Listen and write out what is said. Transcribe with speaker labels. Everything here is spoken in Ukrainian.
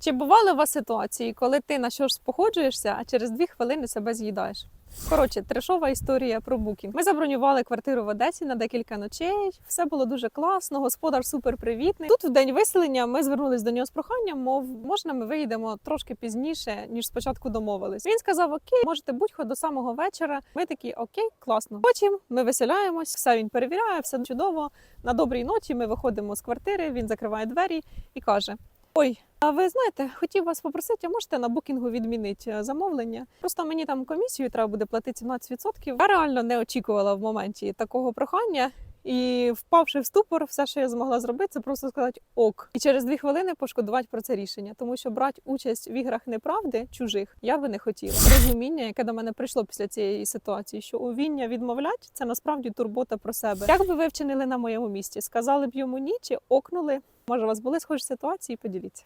Speaker 1: Чи бували у вас ситуації, коли ти на що ж походжуєшся, а через дві хвилини себе з'їдаєш? Коротше, трешова історія про букінг. Ми забронювали квартиру в Одесі на декілька ночей. Все було дуже класно. Господар супер привітний. Тут в день виселення ми звернулись до нього з проханням, мов можна ми виїдемо трошки пізніше, ніж спочатку домовились. Він сказав: Окей, можете будь-хо до самого вечора. Ми такі окей, класно. Потім ми виселяємось, все він перевіряє, все чудово. На добрій ноті ми виходимо з квартири. Він закриває двері і каже: Ой, а ви знаєте, хотів вас попросити, а можете на букінгу відмінити е, замовлення? Просто мені там комісію треба буде платити 17%. Я реально не очікувала в моменті такого прохання. І впавши в ступор, все, що я змогла зробити, це просто сказати ок. І через дві хвилини пошкодувати про це рішення, тому що брати участь в іграх неправди чужих я би не хотіла. Розуміння, яке до мене прийшло після цієї ситуації, що увіння відмовляти це насправді турбота про себе. Як би ви вчинили на моєму місці? Сказали б йому ні чи окнули? Може, у вас були схожі ситуації? Поділіться.